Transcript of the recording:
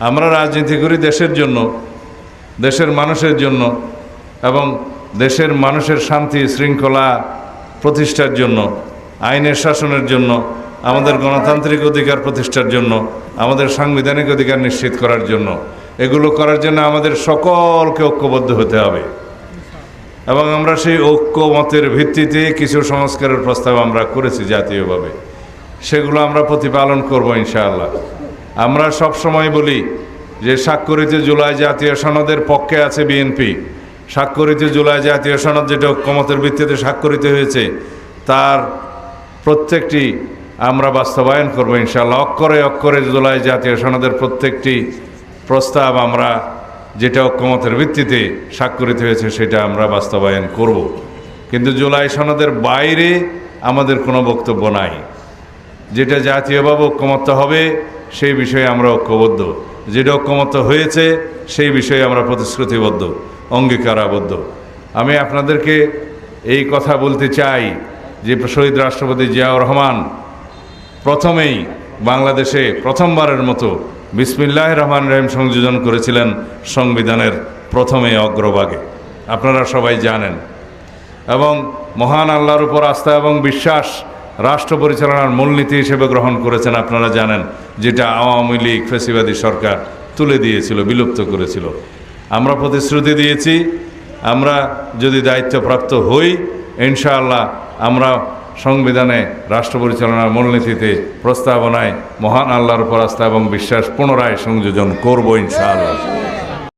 আমরা রাজনীতি করি দেশের জন্য, দেশের মানুষের জন্য, এবং দেশের মানুষের শান্তি, শৃঙ্খলা প্রতিষ্ঠার জন্য, আইনের শাসনের জন্য, আমাদের গণতান্ত্রিক অধিকার প্রতিষ্ঠার জন্য, আমাদের সাংবিধানিক অধিকার নিশ্চিত করার জন্য। এগুলো করার জন্য আমাদের সকলকে ঐক্যবদ্ধ হতে হবে। এবং আমরা সেই ঐক্যমতের ভিত্তিতে কিছু সংস্কারের প্রস্তাব আমরা করেছি জাতীয়ভাবে। সেগুলো আমরা প্রতিপালন করব ইনশাআল্লাহ। আমরা সব সময় বলি যে স্বাক্ষরিত জুলাই জাতীয় সনদের পক্ষে আছে বিএনপি। স্বাক্ষরিত জুলাই জাতীয় সনদ যেটা ঐক্যমতের ভিত্তিতে স্বাক্ষরিত হয়েছে, তার প্রত্যেকটি আমরা বাস্তবায়ন করব ইনশাআল্লাহ। অক্ষরে অক্ষরে জুলাই জাতীয় সনদের প্রত্যেকটি প্রস্তাব আমরা যেটা ঐক্যমতের ভিত্তিতে স্বাক্ষরিত হয়েছে সেটা আমরা বাস্তবায়ন করব। কিন্তু জুলাই সনদের বাইরে আমাদের কোনো বক্তব্য নাই। যেটা জাতীয়ভাবে ঐক্যমত্য হবে সেই বিষয়ে আমরা ঐক্যবদ্ধ। যেটা ঐক্যমত্য হয়েছে, সেই বিষয়ে আমরা প্রতিশ্রুতিবদ্ধ, অঙ্গীকারাবদ্ধ। আমি আপনাদেরকে এই কথা বলতে চাই যে শহীদ রাষ্ট্রপতি জিয়াউর রহমান প্রথমেই বাংলাদেশে প্রথমবারের মতো বিসমিল্লাহ রহমান রহিম সংযোজন করেছিলেন সংবিধানের প্রথমে অগ্রভাগে। আপনারা সবাই জানেন। এবং মহান আল্লাহর উপর আস্থা এবং বিশ্বাস রাষ্ট্র পরিচালনার মূলনীতি হিসেবে গ্রহণ করেছেন, আপনারা জানেন, যেটা আওয়ামী লীগ ফেসিবাদী সরকার তুলে দিয়েছিল, বিলুপ্ত করেছিল। আমরা প্রতিশ্রুতি দিয়েছি, আমরা যদি দায়িত্বপ্রাপ্ত হই, ইনশাআল্লাহ আমরা সংবিধানে রাষ্ট্র পরিচালনার মূলনীতিতে প্রস্তাবনায় মহান আল্লাহর উপর আস্থা এবং বিশ্বাস পুনরায় সংযোজন করব ইনশাআল্লাহ।